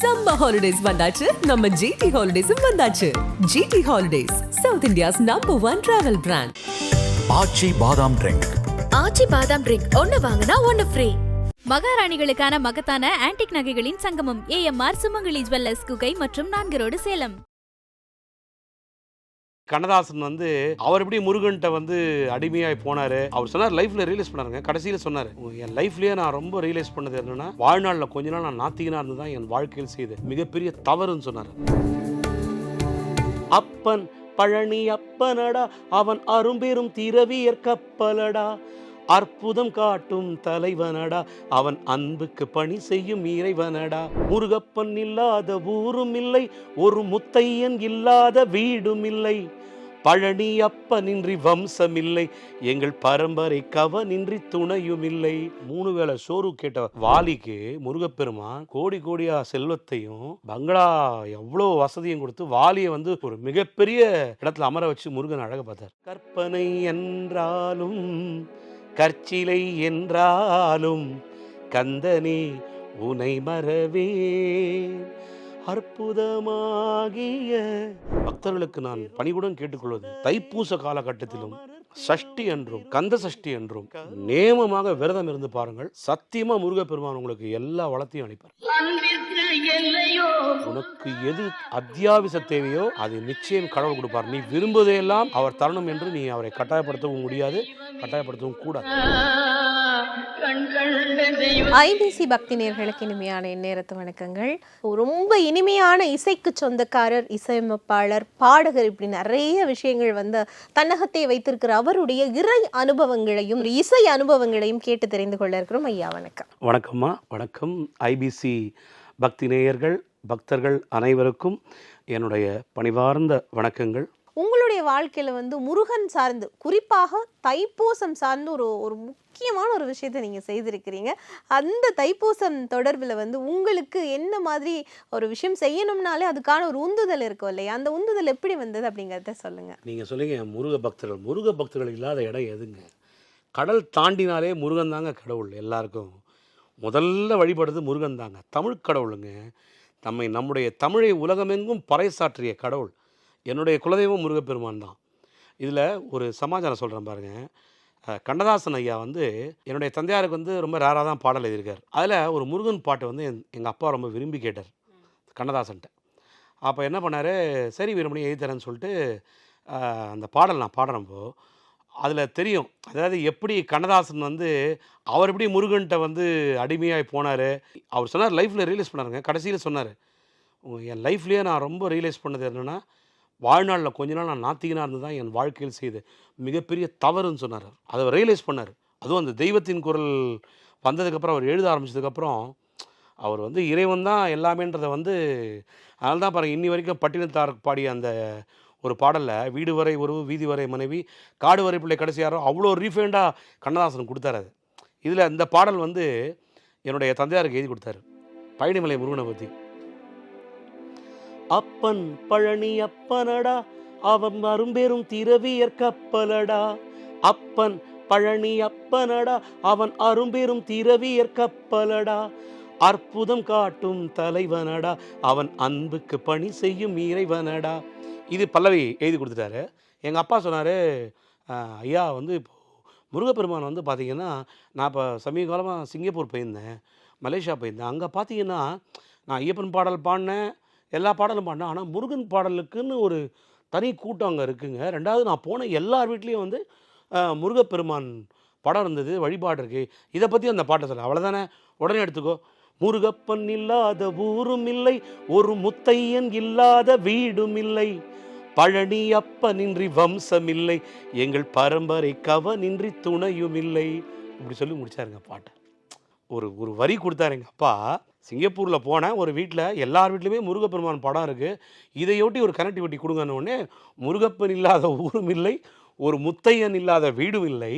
Summer holidays வந்தாச்சு. நம்ம GT ஹாலிடேஸும் வந்தாச்சு. GT holidays South India's number one travel brand Aachi badam drink Aachi பாதாம் ட்ரிங்க் ஒன்னு வாங்கினா ஒன்னு ஃப்ரீ மகாராணிகளுக்கான மகத்தான ஆன்டிக் நகைகளின் சங்கமம் ஏஎம்ஆர் சுமங்கலி ஜுவல்லர்ஸ் குகை மற்றும் நான்கு ரோடு சேலம். கண்ணதாசன் வந்து அவர் எப்படி முருகன்ட்ட வந்து அடிமையாய் போனாரு? அவர் சொன்னார் லைஃப்ல ரியலைஸ் பண்ணாருங்க கடைசியில் சொன்னார். என் லைஃப்லயே நான் ரொம்ப ரியலைஸ் பண்ணது என்னன்னா வாழ்நாளில் கொஞ்ச நாள் நான் நாத்திகனா இருந்து தான் என் வாழ்க்கையில் செய்து மிகப்பெரிய தவறுன்னு சொன்னார். அப்பன் பழனி அப்பனடா அவன் அரும்பெரும் திரவியற் கப்பலடா அற்புதம் காட்டும் தலைவனடா. அவன் அன்புக்கு பணி செய்யும் இறைவனடா. முருகப்பன் இல்லாத ஊரும் இல்லை ஒரு முத்தையன் இல்லாத வீடும் இல்லை. பழனி அப்பனின்றி வம்சமில்லை எங்கள் பரம்பரை கவனின்றி துணையும் இல்லை. மூணு வேளை சோறு கேட்ட வாலிக்கு முருகப்பெருமான் கோடி கோடியா செல்வத்தையும் பங்களா எவ்வளோ வசதியும் கொடுத்து வாலியை வந்து ஒரு மிகப்பெரிய இடத்துல அமர வச்சு முருகன் அழக பார்த்தார். கற்பனை என்றாலும் கற்சிலை என்றாலும் கந்தனே உனை மறவே. அற்புதமாகிய பக்தர்களுக்கு நான் பணிவுடன் கேட்டுக்கொள்வது தைப்பூச காலகட்டத்திலும் சஷ்டி என்றும் கந்த சஷ்டி என்றும் நேமமாக விரதம் இருந்து பாருங்கள். சத்தியமா முருகப்பெருமான் உங்களுக்கு எல்லா வளத்தையும் அளிப்பார். உனக்கு எது அத்தியாவசிய தேவையோ அது நிச்சயம் கடவுள் கொடுப்பார். நீ விரும்புவதையெல்லாம் அவர் தரணும் என்று நீ அவரை கட்டாயப்படுத்தவும் முடியாது கட்டாயப்படுத்தவும் கூடாது. ஐபிசி பக்தி நேர்களுக்கு இனிமையான நேரத்து வணக்கங்கள். ரொம்ப இனிமையான இசைக்கு சொந்தக்காரர் இசையமைப்பாளர் பாடகர் இப்படி நிறைய விஷயங்கள் வந்து தன்னகத்தை வைத்திருக்கிற அவருடைய இறை அனுபவங்களையும் இசை அனுபவங்களையும் கேட்டு தெரிந்து கொள்ள இருக்கிறோம். ஐயா வணக்கம். வணக்கம்மா. வணக்கம். ஐபிசி பக்தி நேயர்கள் பக்தர்கள் அனைவருக்கும் என்னுடைய பணிவார்ந்த வணக்கங்கள். உங்களுடைய வாழ்க்கையில வந்து முருகன் சார்ந்து குறிப்பாக தைப்பூசம் சார்ந்து ஒரு ஒரு முக்கியமான ஒரு விஷயத்தை நீங்கள் செய்திருக்கிறீங்க. அந்த தைப்பூசம் தொடர்பில் வந்து உங்களுக்கு என்ன மாதிரி ஒரு விஷயம் செய்யணும்னாலே அதுக்கான ஒரு உந்துதல் இருக்கும் இல்லையா? அந்த உந்துதல் எப்படி வந்தது அப்படிங்கிறத சொல்லுங்க. நீங்கள் சொல்லுங்க முருக பக்தர்கள். முருக பக்தர்கள் இல்லாத இடம் எதுங்க? கடல் தாண்டினாலே முருகன் தாங்க கடவுள் எல்லாருக்கும். முதல்ல வழிபடுறது முருகன் தாங்க. தமிழ் கடவுளுங்க. நம்மை நம்முடைய தமிழை உலகமெங்கும் பறைசாற்றிய கடவுள். என்னுடைய குலதெய்வம் முருகப்பெருமான் தான். இதில் ஒரு சமாச்சாரம் சொல்கிறேன் பாருங்கள் கண்ணதாசன் ஐயா வந்து என்னுடைய தந்தையாருக்கு வந்து ரொம்ப ரேராக தான் பாடல் எழுதியிருக்கார். அதில் ஒரு முருகன் பாட்டு வந்து எங்கள் அப்பா ரொம்ப விரும்பி கேட்டார் கண்ணதாசன்ட்ட. அப்போ என்ன பண்ணார் சரி வீரமணி எழுதி தரேன்னு சொல்லிட்டு அந்த பாடல் நான் பாடுறப்போ அதில் தெரியும் அதாவது எப்படி கண்ணதாசன் வந்து அவர் எப்படி முருகன்ட்ட வந்து அடிமையாகி போனார் அவர் சொன்னார் லைஃப்பில் ரியலைஸ் பண்ணாருங்க கடைசியில் சொன்னார் என் லைஃப்லேயே நான் ரொம்ப ரியலைஸ் பண்ணது என்னென்னா வாழ்நாளில் கொஞ்ச நாள் நான் நாத்திகனாக இருந்து தான் என் வாழ்க்கையில் செய்த மிகப்பெரிய தவறுன்னு சொன்னார். அதை ரியலைஸ் பண்ணார். அதுவும் அந்த தெய்வத்தின் குரல் வந்ததுக்கப்புறம் அவர் எழுத ஆரம்பிச்சதுக்கப்புறம் அவர் வந்து இறைவன் தான் எல்லாமேன்றதை வந்து அதனால தான் பாருங்கள் இன்னி வரைக்கும் பட்டினத்தார் பாடிய அந்த ஒரு பாடலில் வீடு வரை உறவு வீதி வரை மனைவி காடு வரை பிள்ளை கடைசியாரோ அவ்வளோ ரீஃபைண்டாக கண்ணதாசன் கொடுத்தாரு அது. இதில் இந்த பாடல் வந்து என்னுடைய தந்தையாருக்கு எழுதி கொடுத்தாரு. பழனிமலை முருகனை பற்றி அப்பன் பழனி அப்பனடா அவன் அரும்பெரும் திரவியற் கப்பலடா அப்பன் பழனி அப்பனடா அவன் அரும்பெரும் திரவியற் கப்பலடா அற்புதம் காட்டும் தலைவனடா அவன் அன்புக்கு பணி செய்யும் இறைவனடா. இது பல்லவி எழுதி கொடுத்துட்டாரு. எங்கள் அப்பா சொன்னார் ஐயா வந்து இப்போ முருகப்பெருமான் வந்து பார்த்தீங்கன்னா நான் இப்போ சமீப காலமாக சிங்கப்பூர் போயிருந்தேன் மலேசியா போயிருந்தேன். அங்கே பார்த்தீங்கன்னா நான் ஐயப்பன் பாடல் பாடினேன் எல்லா பாடலும் பாடினேன். ஆனால் முருகன் பாடலுக்குன்னு ஒரு தனி கூட்டம் அங்கே இருக்குங்க. ரெண்டாவது நான் போன எல்லார் வீட்லேயும் வந்து முருகப்பெருமான் படம் இருந்தது வழிபாடு இருக்குது இதை பற்றி அந்த பாட்டை சொல்ல. அவ்வளோதானே உடனே எடுத்துக்கோ. முருகப்பன் இல்லாத ஊரும் இல்லை ஒரு முத்தையன் இல்லாத வீடும் இல்லை. பழனி அப்பனின்றி வம்சமில்லை எங்கள் பரம்பரை கவனின்றி துணையும் இல்லை இப்படி சொல்லி முடிச்சாருங்க பாட்டை. ஒரு ஒரு வரி கொடுத்தாருங்க. அப்பா சிங்கப்பூரில் போனேன். ஒரு வீட்டில் எல்லார் வீட்லையுமே முருகப்பெருமான் படம் இருக்குது இதையொட்டி ஒரு கனெக்டிவிட்டி கொடுங்கன்னு உடனே முருகப்பன் இல்லாத ஊரும் இல்லை ஒரு முத்தையன் இல்லாத வீடும் இல்லை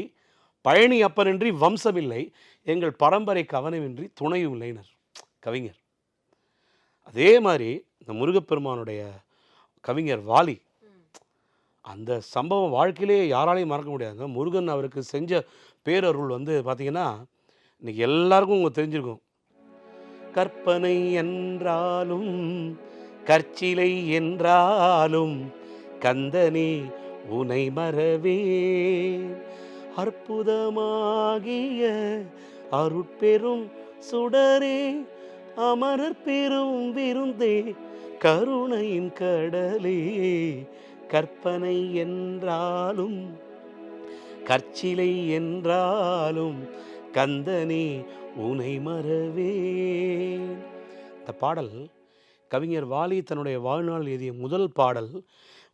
பழனி அப்பனின்றி வம்சம் இல்லை எங்கள் பரம்பரை கவனமின்றி துணையும் இல்லைனர். கவிஞர். அதே மாதிரி இந்த முருகப்பெருமானுடைய கவிஞர் வாலி அந்த சம்பவம் வாழ்க்கையிலே யாராலையும் மறக்க முடியாதுங்க. முருகன் அவருக்கு செஞ்ச பேரருள் வந்து பார்த்திங்கன்னா இன்றைக்கி எல்லாருக்கும் உங்களுக்கு தெரிஞ்சிருக்கும். கற்பனை என்றாலும் கற்சிலை என்றாலும் கந்தனே உனை மறவே. அற்புதமாகிய அருட்பெரும் சுடரே அமரர் பெரும் விருந்தே கருணையின் கடலே. கற்பனை என்றாலும் கற்சிலை என்றாலும் கந்தனே உனை மறவே இந்த பாடல் கவிஞர் வாலி தன்னுடைய வாழ்நாள் எழுதிய முதல் பாடல்.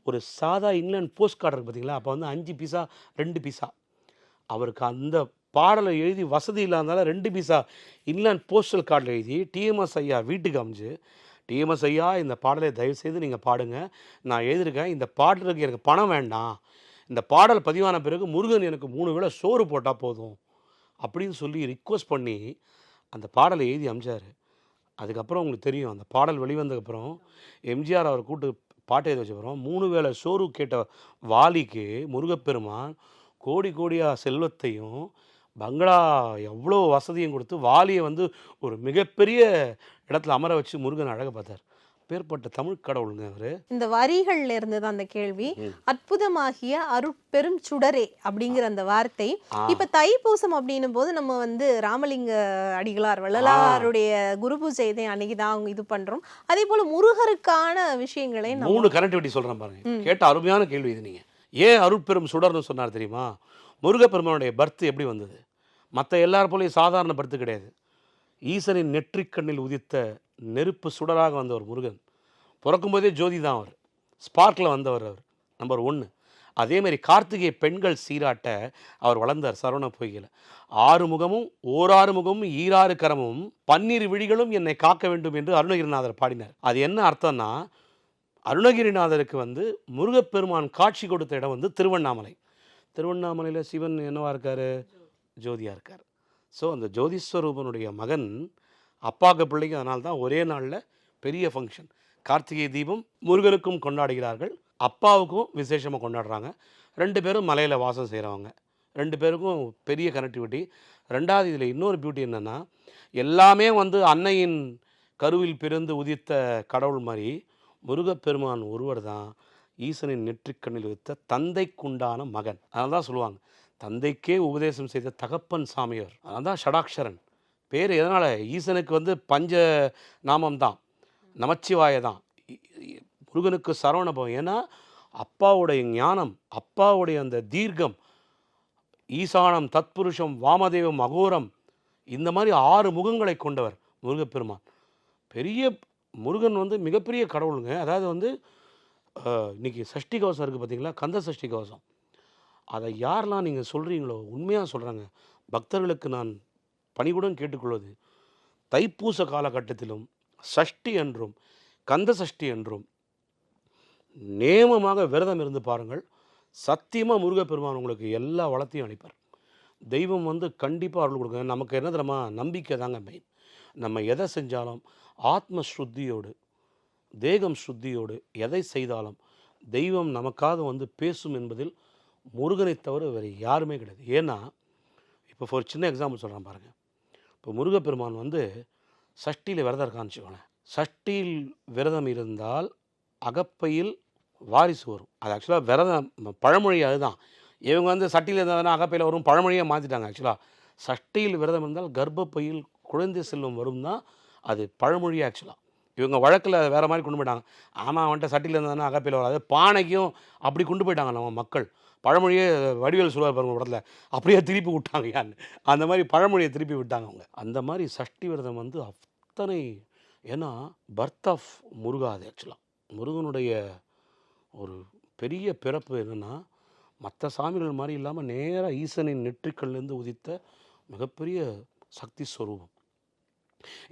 ஒரு சாதா இங்கிலாந்து போஸ்ட் கார்டு இருக்குது பார்த்தீங்களா அப்போ வந்து அஞ்சு பீஸா ரெண்டு பீஸா அவருக்கு அந்த பாடலை எழுதி வசதி இல்லாதனால ரெண்டு பீஸா இங்கிலாந்து போஸ்டல் கார்டில் எழுதி டிஎம்எஸ் ஐயா வீட்டுக்கு அமைஞ்சு டிஎம்எஸ் ஐயா இந்த பாடலை தயவு செய்து நீங்கள் பாடுங்க. நான் எழுதியிருக்கேன். இந்த பாடலுக்கு எனக்கு பணம் வேண்டாம். இந்த பாடல் பதிவான பிறகு முருகன் எனக்கு மூணு வேளை சோறு போட்டால் போதும். அப்படின்னு சொல்லி ரிக்வஸ்ட் பண்ணி அந்த பாடலை எழுதி அமைச்சார். அதுக்கப்புறம் உங்களுக்கு தெரியும் அந்த பாடல் வெளிவந்ததுக்கப்புறம் எம்ஜிஆர் அவர் கூட்டு பாட்டு எழுதி வச்சப்புறம் மூணு வேளை சோறு கேட்ட வாலிக்கு முருகப்பெருமான் கோடி கோடியாக செல்வத்தையும் பங்களா எவ்வளோ வசதியும் கொடுத்து வாலியை வந்து ஒரு மிகப்பெரிய இடத்துல அமர வச்சு முருகன் அழகை பார்த்தார். பேர்பட்ட தமிழ் கடவுளுங்க அவர். இந்த வரிகள்ல இருந்து தான் அந்த கேள்வி. அற்புதமாகிய அருட்பெரும் சுடரே அப்படிங்கிற அந்த வார்த்தை. இப்ப தைப்பூசம் அப்படின்னும் போது நம்ம வந்து ராமலிங்க அடிகளார் வள்ளலாருடைய குரு பூஜை இதை அன்னைக்கு தான் அவங்க இது பண்றோம். அதே போல முருகருக்கான விஷயங்களை மூணு கனெக்டிவிட்டி சொல்கிறேன் பாருங்க. கேட்ட அருமையான கேள்வி இது நீங்கள் ஏன் அருட்பெரும் சுடர்னு சொன்னார் தெரியுமா? முருகப்பெருமானுடைய பர்த் எப்படி வந்தது? மற்ற எல்லார் போலையும் சாதாரண பர்த்து கிடையாது. ஈசனின் நெற்றிக்கண்ணில் உதித்த நெருப்பு சுடராக வந்தவர் முருகன். பிறக்கும்போதே ஜோதி தான் அவர். ஸ்பார்க்கில் வந்தவர் அவர் நம்பர் ஒன்று அதேமாரி கார்த்திகை பெண்கள் சீராட்ட அவர் வளர்ந்தார் சரவண பொய்கையில். ஆறு முகமும் ஓராறு முகமும் ஈராறு கரமும் பன்னீர் விழிகளும் என்னை காக்க வேண்டும் என்று அருணகிரிநாதர் பாடினார். அது என்ன அர்த்தம்னா அருணகிரிநாதருக்கு வந்து முருகப்பெருமான் காட்சி கொடுத்த இடம் வந்து திருவண்ணாமலை. திருவண்ணாமலையில் சிவன் என்னவாக இருக்கார்? ஜோதியாக இருக்கார். ஸோ அந்த ஜோதிஸ்வரூபனுடைய மகன் அப்பாக்கு பிள்ளைக்கும் அதனால தான் ஒரே நாளில் பெரிய ஃபங்க்ஷன் கார்த்திகை தீபம் முருகனுக்கும் கொண்டாடுகிறார்கள். அப்பாவுக்கும் விசேஷமாக கொண்டாடுறாங்க. ரெண்டு பேரும் மலையில் வாசம் செய்கிறவங்க ரெண்டு பேருக்கும் பெரிய கனெக்டிவிட்டி ரெண்டாவது இதில் இன்னொரு பியூட்டி என்னென்னா எல்லாமே வந்து அன்னையின் கருவில் பிறந்து உதித்த கடவுள் மாதிரி முருகப்பெருமான் ஒருவர் தான் ஈசனின் நெற்றிக்கண்ணில் வைத்த தந்தைக்குண்டான மகன். அதனால தான் சொல்லுவாங்க தந்தைக்கே உபதேசம் செய்த தகப்பன் சாமியார். அதனால தான் ஷடாக்ஷரன் பேர் எதனால்? ஈசனுக்கு வந்து பஞ்ச நாமம் தான். நமச்சிவாய தான் முருகனுக்கு சரவணபவம். ஏன்னா அப்பாவுடைய ஞானம் அப்பாவுடைய அந்த தீர்க்கம் ஈசானம் தத்புருஷம் வாமதேவம் அகோரம் இந்த மாதிரி ஆறு முகங்களை கொண்டவர் முருகப்பெருமான். பெரிய முருகன் வந்து மிகப்பெரிய கடவுளுங்க. அதாவது வந்து இன்றைக்கி இன்னைக்கு சஷ்டி கவசம் இருக்குது பார்த்தீங்களா கந்த சஷ்டி கவசம் அதை யாரெல்லாம் நீங்கள் சொல்கிறீங்களோ உண்மையாக சொல்கிறாங்க பக்தர்களுக்கு நான் பணிவுடன் கேட்டுக்கொள்வது. தைப்பூச காலகட்டத்திலும் சஷ்டி என்றும் கந்த சஷ்டி என்றும் நேமமாக விரதம் இருந்து பாருங்கள். சத்தியமாக முருகப்பெருமான் உங்களுக்கு எல்லா வளத்தையும் அளிப்பார். தெய்வம் வந்து கண்டிப்பாக அருள் கொடுங்க நமக்கு என்ன தெரியுமா? நம்பிக்கை தாங்க மெயின் நம்ம எதை செஞ்சாலும் ஆத்ம ஸ்ருத்தியோடு தேகம் சுத்தியோடு எதை செய்தாலும் தெய்வம் நமக்காக வந்து பேசும் என்பதில் முருகனை தவிர வேறு யாருமே கிடையாது. ஏன்னா இப்போ ஒரு சின்ன எக்ஸாம்பிள் சொல்கிறேன் பாருங்கள் இப்போ முருகப்பெருமான் வந்து சஷ்டியில் விரதம் இருக்கான்னு வச்சுக்கோங்களேன் சஷ்டியில் விரதம் இருந்தால் அகப்பையில் வாரிசு வரும். அது ஆக்சுவலாக விரதம் பழமொழி அதுதான். இவங்க வந்து சட்டியில் இருந்தாங்கன்னா அகப்பையில் வரும் பழமொழியை மாற்றிட்டாங்க ஆக்சுவலாக சஷ்டியில் விரதம் இருந்தால் கர்ப்பப்பையில் குழந்தை செல்வம் வரும் தான் அது பழமொழி ஆக்சுவலாக இவங்க வழக்கில் வேறு மாதிரி கொண்டு போயிட்டாங்க. ஆமாம் அவன்கிட்ட சட்டியில் இருந்தானா அகப்பையில் வராது. பானைக்கும் அப்படி கொண்டு போயிட்டாங்க நம்ம மக்கள். பழமொழியே வடிவேல் சொல்லுவார் பாருங்க படத்தில் அப்படியே திருப்பி விட்டாங்க யான்னு அந்த மாதிரி பழமொழியை திருப்பி விட்டாங்க அவங்க. அந்த மாதிரி சஷ்டி விரதம் வந்து அத்தனை ஏன்னா பர்த் ஆஃப் முருகா அது ஆக்சுவலாக முருகனுடைய ஒரு பெரிய பிறப்பு என்னென்னா மற்ற சாமிகள் மாதிரி இல்லாமல் நேராக ஈசனின் நெற்றிக்கல்லேருந்து உதித்த மிகப்பெரிய சக்தி ஸ்வரூபம்.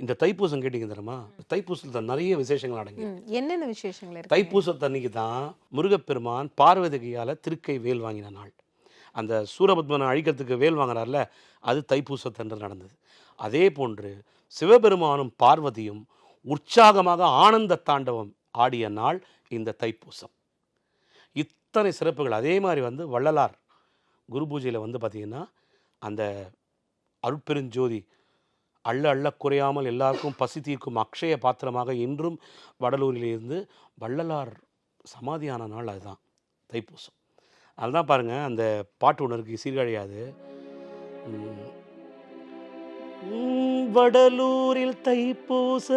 இந்த தைப்பூசம் கேட்டிங்க தெரியுமா? தைப்பூசத்தில் நிறைய விசேஷங்கள் அடங்கி என்னென்ன விசேஷங்கள் தைப்பூசத்தன்னைக்கு தான் முருகப்பெருமான் பார்வதிகையால் திருக்கை வேல் வாங்கின நாள். அந்த சூரபத்மனை அழிக்கிறதுக்கு வேல் வாங்குறார்ல அது தைப்பூசத்தன்று நடந்தது. அதே போன்று சிவபெருமானும் பார்வதியும் உற்சாகமாக ஆனந்த தாண்டவம் ஆடிய நாள் இந்த தைப்பூசம். இத்தனை சிறப்புகள். அதே மாதிரி வந்து வள்ளலார் குரு பூஜையில் வந்து பார்த்திங்கன்னா அந்த அருட்பெருஞ்சோதி அள்ள அள்ள குறையாமல் எல்லாருக்கும் பசி தீர்க்கும் அக்ஷய பாத்திரமாக இன்றும் வடலூரிலிருந்து வள்ளலார் சமாதியான நாள் அதுதான். தைப்பூசம். அதுதான் பாருங்கள் அந்த பாட்டு ஒன்று இருக்குது சீர்காழியாது. வடலூரில் தைப்பூச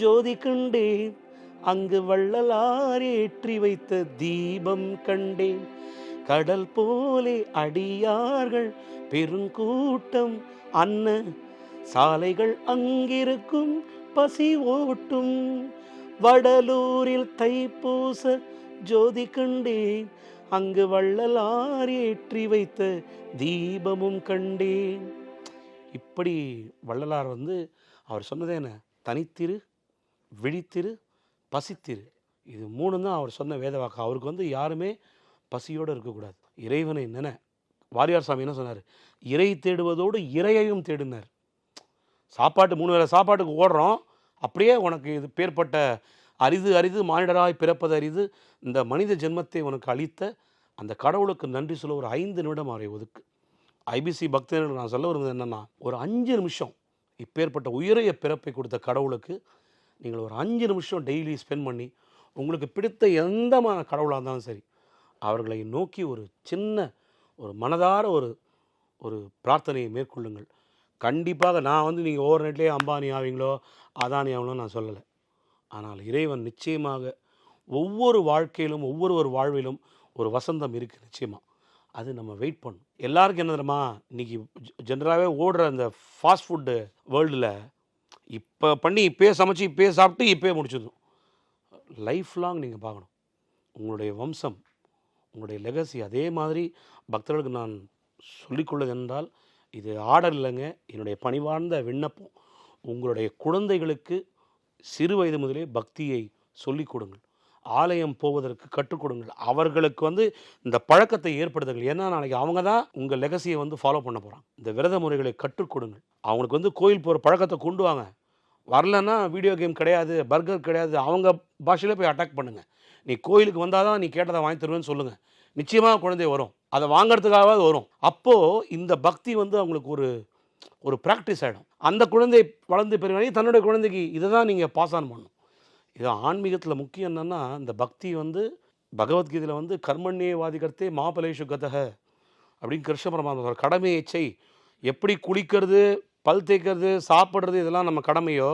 ஜோதி கண்டேன். அங்கு வள்ளலார் ஏற்றி வைத்த தீபம் கண்டேன். கடல் போலே அடியார்கள் பெருங்கூட்டம் அன்ன சாலைகள் அங்கிருக்கும் பசி ஓட்டும். வடலூரில் தைப்பூச ஜோதி கண்டேன். அங்கு வள்ளலார் ஏற்றி வைத்த தீபமும் கண்டேன். இப்படி வள்ளலார் வந்து அவர் சொன்னதே என்ன? தனித்திரு விழித்திரு பசித்திரு. இது மூணு தான் அவர் சொன்ன வேதவாக்கு. அவருக்கு வந்து யாருமே பசியோடு இருக்கக்கூடாது. இறைவனை நின வாரியார் சாமி என்ன சொன்னார்? இறை தேடுவதோடு இறையையும் தேடினார். சாப்பாட்டு மூணு வேளை சாப்பாட்டுக்கு ஓடுறோம். அப்படியே உனக்கு இது பேர்பட்ட அரிது அரிது மானிடராய் பிறப்பது அரிது. இந்த மனித ஜென்மத்தை உனக்கு அளித்த அந்த கடவுளுக்கு நன்றி சொல்ல ஒரு ஐந்து நிமிடம் அவரை ஒதுக்கு. ஐபிசி பக்தர்களுக்கு நான் சொல்ல வருவது என்னென்னா ஒரு அஞ்சு நிமிஷம் இப்பேற்பட்ட உயரிய பிறப்பை கொடுத்த கடவுளுக்கு நீங்கள் ஒரு அஞ்சு நிமிஷம் டெய்லி ஸ்பெண்ட் பண்ணி உங்களுக்கு பிடித்த எந்தமான கடவுளாக இருந்தாலும் சரி அவர்களை நோக்கி ஒரு சின்ன ஒரு மனதார ஒரு ஒரு பிரார்த்தனையை மேற்கொள்ளுங்கள். கண்டிப்பாக நான் வந்து நீங்கள் ஓவர் நைட்லேயே அம்பானி ஆவீங்களோ அதானி ஆவங்களோ நான் சொல்லலை. ஆனால் இறைவன் நிச்சயமாக ஒவ்வொரு வாழ்க்கையிலும் ஒவ்வொரு ஒரு வாழ்விலும் ஒரு வசந்தம் இருக்குது நிச்சயமாக அது நம்ம வெயிட் பண்ணும் எல்லாருக்கும் என்ன தெரியுமா? இன்றைக்கி ஜென்ரலாகவே ஓடுற அந்த ஃபாஸ்ட் ஃபுட்டு வேர்ல்டில் இப்போ பண்ணி இப்போயே சமைச்சு இப்போயே சாப்பிட்டு இப்போயே முடிச்சிடும் லைஃப் லாங் நீங்கள் பார்க்கணும். உங்களுடைய வம்சம் உங்களுடைய லெகசி அதே மாதிரி பக்தர்களுக்கு நான் சொல்லிக்கொள்வது என்றால் இது ஆர்டர் இல்லைங்க. என்னுடைய பணிவார்ந்த விண்ணப்பம் உங்களுடைய குழந்தைகளுக்கு சிறு வயது முதலே பக்தியை சொல்லிக் கொடுங்கள். ஆலயம் போவதற்கு கற்றுக் கொடுங்கள். அவர்களுக்கு வந்து இந்த பழக்கத்தை ஏற்படுத்துங்கள். ஏன்னா நாளைக்கு அவங்க தான் உங்கள் லெகசியை வந்து ஃபாலோ பண்ண போகிறாங்க இந்த விரத முறைகளை கற்றுக் கொடுங்கள். அவங்களுக்கு வந்து கோயில் போகிற பழக்கத்தை கொண்டு வாங்க. வரலன்னா வீடியோ கேம் கிடையாது பர்கர் கிடையாது அவங்க பாஷையில் போய் அட்டாக் பண்ணுங்கள் நீ கோயிலுக்கு வந்தால் தான் நீ கேட்டதை வாங்கி தருவேன்னு சொல்லுங்கள் நிச்சயமாக குழந்தை வரும். அதை வாங்கிறதுக்காகவாது வரும். அப்போது இந்த பக்தி வந்து அவங்களுக்கு ஒரு ஒரு ப்ராக்டிஸ் ஆகிடும் அந்த குழந்தை வளர்ந்து பெரிய தன்னுடைய குழந்தைக்கு இதை தான் நீங்கள் பாஸ் ஆன் பண்ணணும். இது ஆன்மீகத்தில் முக்கியம் என்னென்னா இந்த பக்தி வந்து பகவத்கீதையில் வந்து கர்மண்யே வாதிகர்த்தே மாபலேஷு கதக அப்படின்னு கிருஷ்ண பரமாத்மா கடமையை செய் எப்படி குளிக்கிறது பல் தேய்க்கிறது சாப்பிட்றது இதெல்லாம் நம்ம கடமையோ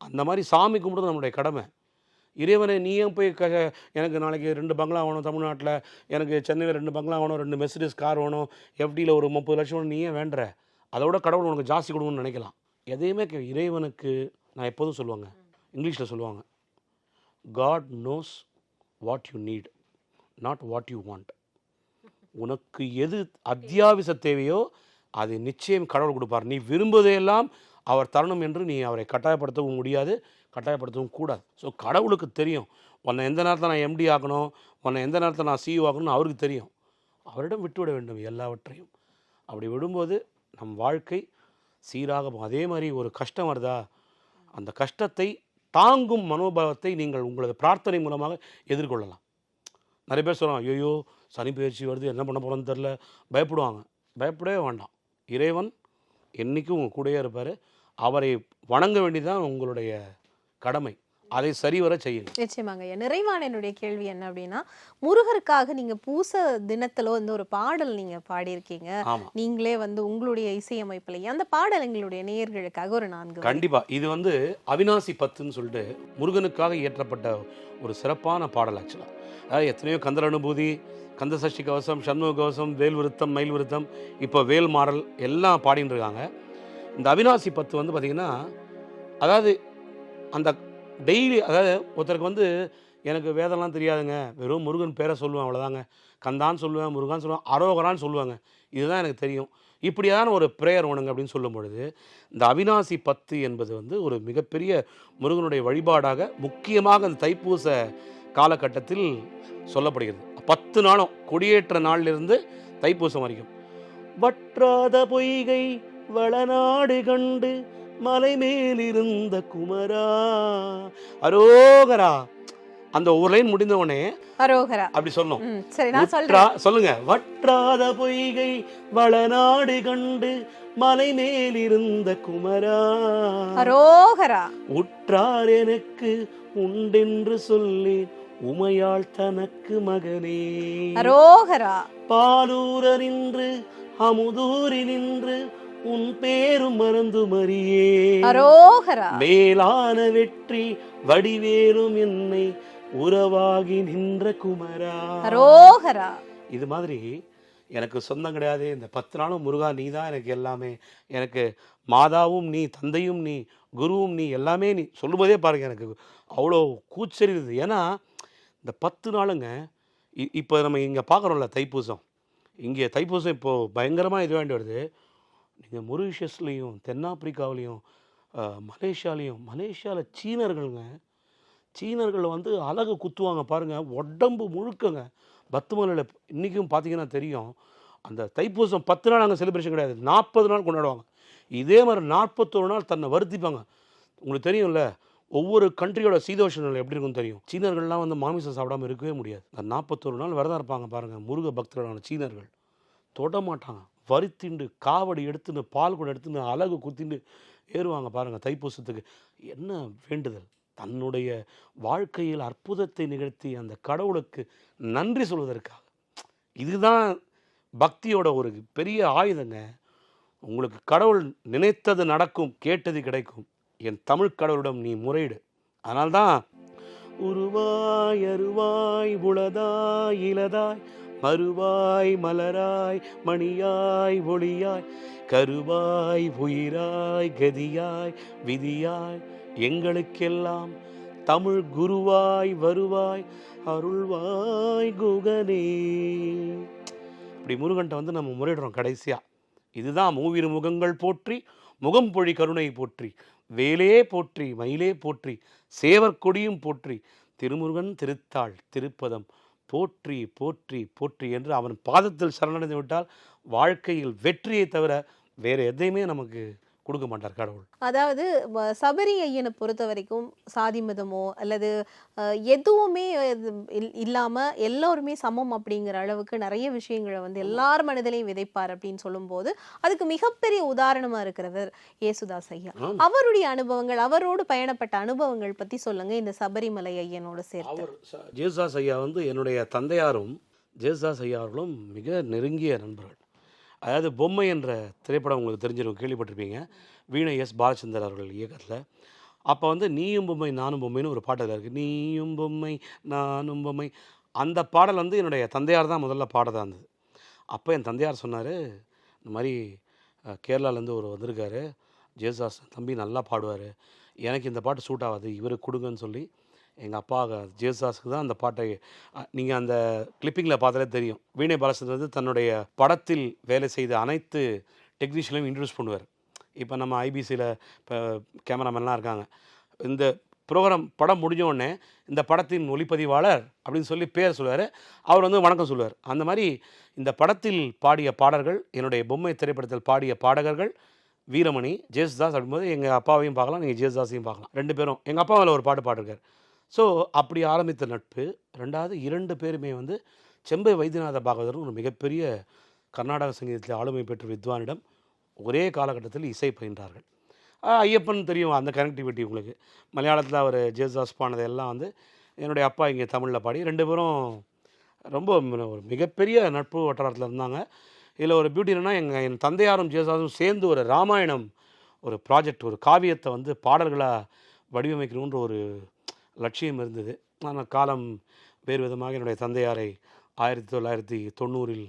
அந்த மாதிரி சாமி கும்பிடுறது நம்முடைய கடமை. இறைவனை நீயும் போய் க எனக்கு நாளைக்கு ரெண்டு பங்களா வேணும் தமிழ்நாட்டில் எனக்கு சென்னையில் ரெண்டு பங்களா வேணும் ரெண்டு மெர்சிடிஸ் கார் வேணும் எஃப்டியில் ஒரு முப்பது லட்சம் வேணும் நீ ஏன் வேண்டுற. அதோட கடவுள் உனக்கு ஜாஸ்தி கொடுக்கணும்னு நினைக்கலாம். எதையுமே இறைவனுக்கு நான் எப்போதும் சொல்லுவாங்க. இங்கிலீஷில் சொல்லுவாங்க. God knows what you need not what you want உனக்கு எது அத்தியாவசிய தேவையோ அது நிச்சயம் கடவுள் கொடுப்பார். நீ விரும்புவதையெல்லாம் அவர் தரணும் என்று நீ அவரை கட்டாயப்படுத்தவும் முடியாது. கட்டாயப்படுத்தவும் கூடாது. ஸோ கடவுளுக்கு தெரியும். உன்னை எந்த நேரத்தில் நான் எம்டி ஆக்கணும் உன்னை எந்த நேரத்தில் நான் சிஇஓ ஆக்கணும்னு அவருக்கு தெரியும். அவரிடம் விட்டுவிட வேண்டும் எல்லாவற்றையும். அப்படி விடும்போது நம் வாழ்க்கை சீராக அதே மாதிரி ஒரு கஷ்டம் வருதா? அந்த கஷ்டத்தை தாங்கும் மனோபாவத்தை நீங்கள் உங்களது பிரார்த்தனை மூலமாக எதிர்கொள்ளலாம். நிறைய பேர் சொல்லுவாங்க ஐயோ சனி பயிற்சி வருது என்ன பண்ண போகிறோன்னு தெரில பயப்படுவாங்க. பயப்படவே வேண்டாம். இறைவன் என்றைக்கும் உங்கள் கூடயே இருப்பார். அவரை வணங்க வேண்டியதுதான் உங்களுடைய கடமை. அதை சரிவர செய்யுங்க நிச்சயமாங்க. நிறைவான என்னுடைய கேள்வி என்ன அப்படின்னா முருகருக்காக நீங்க பூச தினத்துல வந்து ஒரு பாடல் நீங்க பாடியிருக்கீங்க. நீங்களே வந்து உங்களுடைய இசையமைப்புலையே அந்த பாடல் எங்களுடைய நேயர்களுக்காக ஒரு நான்கு. கண்டிப்பா. இது வந்து அவினாசி பத்துன்னு சொல்லிட்டு முருகனுக்காக இயற்றப்பட்ட ஒரு சிறப்பான பாடல் ஆக்சுவலாக அதாவது எத்தனையோ கந்தர் அனுபூதி கந்த சஷ்டி கவசம் சண்முக கவசம் வேல் விருத்தம் மயில் விருத்தம் இப்போ வேல் மாறல் எல்லாம் பாடின்னு இருக்காங்க. இந்த அவினாசி பத்து வந்து பார்த்திங்கன்னா அதாவது அந்த டெய்லி அதாவது ஒருத்தருக்கு வந்து எனக்கு வேதம்லாம் தெரியாதுங்க. வெறும் முருகன் பேரை சொல்லுவேன் அவ்வளோதாங்க கந்தான்னு சொல்லுவேன் முருகான்னு சொல்லுவேன் அரோகரான்னு சொல்லுவாங்க. இதுதான் எனக்கு தெரியும். இப்படியான ஒரு ப்ரேயர் ஒன்றுங்க அப்படின்னு சொல்லும் பொழுது இந்த அவினாசி பத்து என்பது வந்து ஒரு மிகப்பெரிய முருகனுடைய வழிபாடாக முக்கியமாக இந்த தைப்பூச காலகட்டத்தில் சொல்லப்படுகிறது. பத்து நாளும் கொடியேற்ற நாளிலிருந்து தைப்பூசம் வரைக்கும். வற்றாத பொய்கை வளநாடு கண்டு மலை மேலிருந்த குமரா. அரோகரா. அந்த ஒரு லைன் முடிந்த உடனே அரோகரா. அப்படி சொல்லணும். ம் சரி நான் சொல்றேன். சொல்லுங்க. வற்றாத பொய்கை வளநாடு கண்டு மலை மேலிருந்த குமரா. அரோகரா. உற்றார் எனக்கு உண்டென்று சொல்லி உமையாள் தனக்கு மகனே. அரோகரா. பாலூர நின்று அமுதூரி நின்று உன் பேரும் மறந்து மறியே அரோகரா. மேலான வெற்றி வடிவேலும் என்னை உறவாகி நின்ற குமரா. அரோகரா. இது மாதிரி எனக்கு சொந்தம் கிடையாது. இந்த பத்து நாளும் முருகா நீ தான் எனக்கு எல்லாமே. எனக்கு மாதாவும் நீ தந்தையும் நீ குருவும் நீ எல்லாமே நீ. சொல்லும்போதே பாருங்க எனக்கு அவ்வளோ கூச்சரிது ஏன்னா இந்த பத்து நாளுங்க இப்போ நம்ம இங்கே பார்க்குறோம்ல தைப்பூசம். இங்கே தைப்பூசம் இப்போது பயங்கரமாக இது வேண்டி வருது. நீங்கள் மொரிஷியஸ்லேயும் தென்னாப்பிரிக்காவிலையும் மலேசியாலேயும் மலேசியாவில் சீனர்களுங்க சீனர்கள் வந்து அழகு குத்துவாங்க. பாருங்கள் உடம்பு முழுக்கங்க. பத்துமலையில் இன்றைக்கும் பார்த்தீங்கன்னா தெரியும் அந்த தைப்பூசம் பத்து நாள் அங்கே செலிப்ரேஷன் கிடையாது. நாற்பது நாள் கொண்டாடுவாங்க. இதே மாதிரி நாற்பத்தொரு நாள் தன்னை வருத்திப்பாங்க. உங்களுக்கு தெரியும்ல ஒவ்வொரு கண்ட்ரியோட சீதோஷ நிலை எப்படி இருக்கும்னு தெரியும்? சீனர்கள்லாம் வந்து மாமிசம் சாப்பிடாம இருக்கவே முடியாது. அந்த நாற்பத்தொரு நாள் விரதம் இருப்பாங்க பாருங்கள் முருக பக்தர்களான சீனர்கள். தொட மாட்டாங்க. வரித்திண்டு காவடி எடுத்துன்னு பால் கூட எடுத்துன்னு அழகு குத்தின்னு ஏறுவாங்க பாருங்கள் தைப்பூசத்துக்கு. என்ன வேண்டுதல்? தன்னுடைய வாழ்க்கையில் அற்புதத்தை நிகழ்த்தி அந்த கடவுளுக்கு நன்றி சொல்வதற்காக. இதுதான் பக்தியோட ஒரு பெரிய ஆயுதங்க. உங்களுக்கு கடவுள் நினைத்தது நடக்கும் கேட்டது கிடைக்கும். என் தமிழ் கடவுளிடம் நீ முறையிடு. அதனால்தான் உருவாய் அருவாய் உளதாய் இலதாய் மறுவாய் மலராய் மணியாய் ஒளியாய் கருவாய் உயிராய் கதியாய் விதியாய் எங்களுக்கெல்லாம் தமிழ் குருவாய் வருவாய் அருள்வாய் குகனே. இப்படி முருகன்ட்ட வந்து நம்ம முறையிடுறோம் கடைசியாக இதுதான் மூவிரு முகங்கள் போற்றி முகம் பொழி கருணை போற்றி வேலே போற்றி மயிலே போற்றி சேவர் கொடியும் போற்றி திருமுருகன் திருத்தாள் திருப்பதம். போற்றி போற்றி போற்றி என்று அவன் பாதத்தில் சரணடைந்து விட்டால் வாழ்க்கையில் வெற்றியை தவிர வேறு எதையுமே நமக்கு கொடுக்க மாட்டார் கடவுள். அதாவது சபரி ஐயனை பொறுத்த வரைக்கும் சாதி மதமோ அல்லது எதுவுமே இது இல்- இல்லாம எல்லோருமே சமம் அப்படிங்கிற அளவுக்கு நிறைய விஷயங்களை வந்து எல்லார் மனதிலையும் விதைப்பார் அப்படின்னு சொல்லும்போது அதுக்கு மிகப்பெரிய உதாரணமா இருக்கிறவர் ஏசுதாஸ் ஐயா. அவருடைய அனுபவங்கள் அவரோடு பயணப்பட்ட அனுபவங்கள் பத்தி சொல்லுங்க இந்த சபரிமலை ஐயனோட சேர்த்து. அவர் ஜேசுதாஸ் ஐயா வந்து என்னுடைய தந்தையாரும் ஜேசுதாஸ் ஐயா அவர்களும் மிக நெருங்கிய நண்பர்கள். அதாவது பொம்மை என்ற திரைப்படம் உங்களுக்கு தெரிஞ்சிருக்கும் கேள்விப்பட்டிருப்பீங்க. வீணை எஸ். பாலச்சந்தர் அவர்கள் இயக்கத்தில். அப்போ வந்து நீயும் பொம்மை நானும் பொம்மைன்னு ஒரு பாட்டு இருக்குது நீயும் பொம்மை நானும் பொம்மை அந்த பாடல் வந்து என்னுடைய தந்தையார் தான் முதல்ல பாடதாக இருந்தது அப்போ என் தந்தையார் சொன்னார் இந்த மாதிரி கேரளாலேருந்து ஒரு வந்திருக்காரு ஜேசுதாஸ் தம்பி நல்லா பாடுவார். எனக்கு இந்த பாட்டு சூட் ஆகாது இவருக்கு கொடுங்கன்னு சொல்லி எங்கள் அப்பா ஜேசுதாஸுக்கு தான் அந்த பாட்டை நீங்கள் அந்த கிளிப்பிங்கில் பார்த்தாலே தெரியும். வீணை பாலச்சந்தர் வந்து தன்னுடைய படத்தில் வேலை செய்த அனைத்து டெக்னீஷியனையும் இன்ட்ரடியூஸ் பண்ணுவார். இப்போ நம்ம ஐபிசியில் இப்போ கேமராமேன்லாம் இருக்காங்க. இந்த ப்ரோக்ராம் படம் முடிஞ்ச உடனே இந்த படத்தின் ஒளிப்பதிவாளர் அப்படின்னு சொல்லி பேர் சொல்லுவார். அவர் வந்து வணக்கம் சொல்லுவார். அந்த மாதிரி இந்த படத்தில் பாடிய பாடல்கள் என்னுடைய பொம்மை திரைப்படத்தில் பாடிய பாடகர்கள் வீரமணி ஜேசுதாஸ் அப்படிங்கும்போது எங்கள் அப்பாவையும் பார்க்கலாம் நீங்கள் ஜேசுதாஸையும் பார்க்கலாம். ரெண்டு பேரும். எங்கள் அப்பா மேலே ஒரு பாட்டு பாடிருக்கார். ஸோ அப்படி ஆரம்பித்த நட்பு ரெண்டாவது இரண்டு பேருமே வந்து செம்பை வைத்தியநாத பாகவதரும் ஒரு மிகப்பெரிய கர்நாடக சங்கீதத்தில் ஆளுமை பெற்ற வித்வானிடம் ஒரே காலகட்டத்தில் இசை பயின்றார்கள். ஐயப்பன் தெரியும் அந்த கனெக்டிவிட்டி உங்களுக்கு. மலையாளத்தில் அவர் ஜேசாஸ் பானது எல்லாம் வந்து என்னுடைய அப்பா இங்கே தமிழில் பாடி ரெண்டு பேரும் ரொம்ப ஒரு மிகப்பெரிய நட்பு வட்டாரத்தில் இருந்தாங்க. இதில் ஒரு பியூட்டி என்னென்னா எங்கள் என் தந்தையாரும் ஜேசாஸும் சேர்ந்து ஒரு ராமாயணம் ஒரு ப்ராஜெக்ட் ஒரு காவியத்தை வந்து பாடல்களாக வடிவமைக்கணுன்ற ஒரு லட்சியம் இருந்தது. ஆனால் காலம் வேறு விதமாக என்னுடைய தந்தையாரை ஆயிரத்தி தொள்ளாயிரத்தி தொண்ணூறில்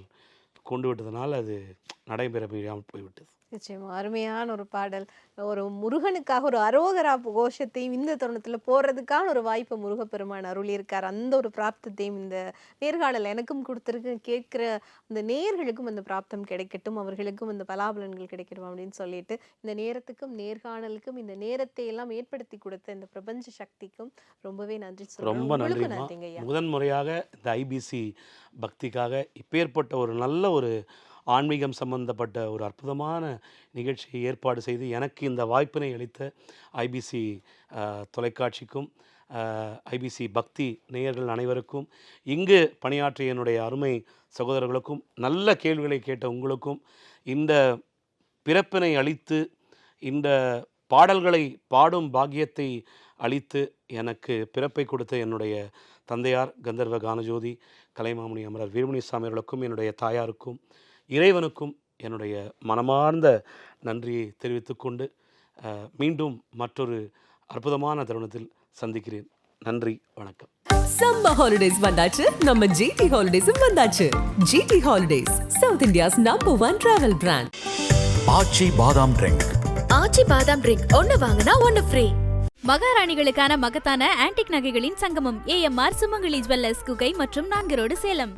கொண்டு விட்டதனால் அது நடைபெற முடியாமல் போய்விட்டது. நிச்சயமா. அருமையான ஒரு பாடல். ஒரு முருகனுக்காக ஒரு அரோகரா கோஷத்தையும் இந்த தருணத்துல போடுறதுக்கான ஒரு வாய்ப்பை முருகப்பெருமான் அருளியிருக்கார். அந்த ஒரு பிராப்தத்தையும் இந்த நேர்காணல் எனக்கும் கொடுத்துருக்கு. கேட்கிற அந்த நேர்களுக்கும் அந்த பிராப்தம் கிடைக்கட்டும் அவர்களுக்கும் அந்த பலாபலன்கள் கிடைக்கட்டும் அப்படின்னு சொல்லிட்டு இந்த நேரத்துக்கும் நேர்காணலுக்கும் இந்த நேரத்தை எல்லாம் ஏற்படுத்தி கொடுத்த இந்த பிரபஞ்ச சக்திக்கும் ரொம்பவே நன்றி சொல்றேன். ரொம்ப உங்களுக்கும் நன்றிம்மா. நன்றிங்க ஐயா முதன் முறையாக இந்த ஐபிசி பக்திக்காக இப்பேற்பட்ட ஒரு நல்ல ஒரு ஆன்மீகம் சம்பந்தப்பட்ட ஒரு அற்புதமான நிகழ்ச்சியை ஏற்பாடு செய்து எனக்கு இந்த வாய்ப்பினை அளித்த ஐபிசி தொலைக்காட்சிக்கும் ஐபிசி பக்தி நேயர்கள் அனைவருக்கும் இங்கு பணியாற்றிய என்னுடைய அருமை சகோதரர்களுக்கும் நல்ல கேள்விகளை கேட்ட உங்களுக்கும் இந்த பிறப்பினை அளித்து இந்த பாடல்களை பாடும் பாக்கியத்தை அளித்து எனக்கு பிறப்பை கொடுத்த என்னுடைய தந்தையார் கந்தர்வ கானஜோதி கலைமாமணி அமரர் வீரமணி சாமியர்களுக்கும் என்னுடைய தாயாருக்கும் இறைவனுக்கும் என்னுடைய மனமார்ந்த நன்றியை தெரிவித்துக்கொண்டு மீண்டும் மற்றொரு அற்புதமான தருணத்தில் சந்திக்கிறேன். நன்றி வணக்கம். சம்மர் ஹாலிடேஸ் வந்தாச்சு. நம்ம ஜிடி ஹாலிடேஸும் வந்தாச்சு. GT holidays South India's number one travel brand Aachi badam drink Aachi பாதாம் ட்ரிங்க் ஒன்னு வாங்கினா ஒன்னு ஃப்ரீ மகாராணிகளுக்கான மகத்தான ஆன்டிக் நகைகளின் சங்கமம் ஏஎம்ஆர் சுமங்கலி ஜுவல்லர்ஸ் குகை மற்றும் நான்கு ரோடு சேலம்.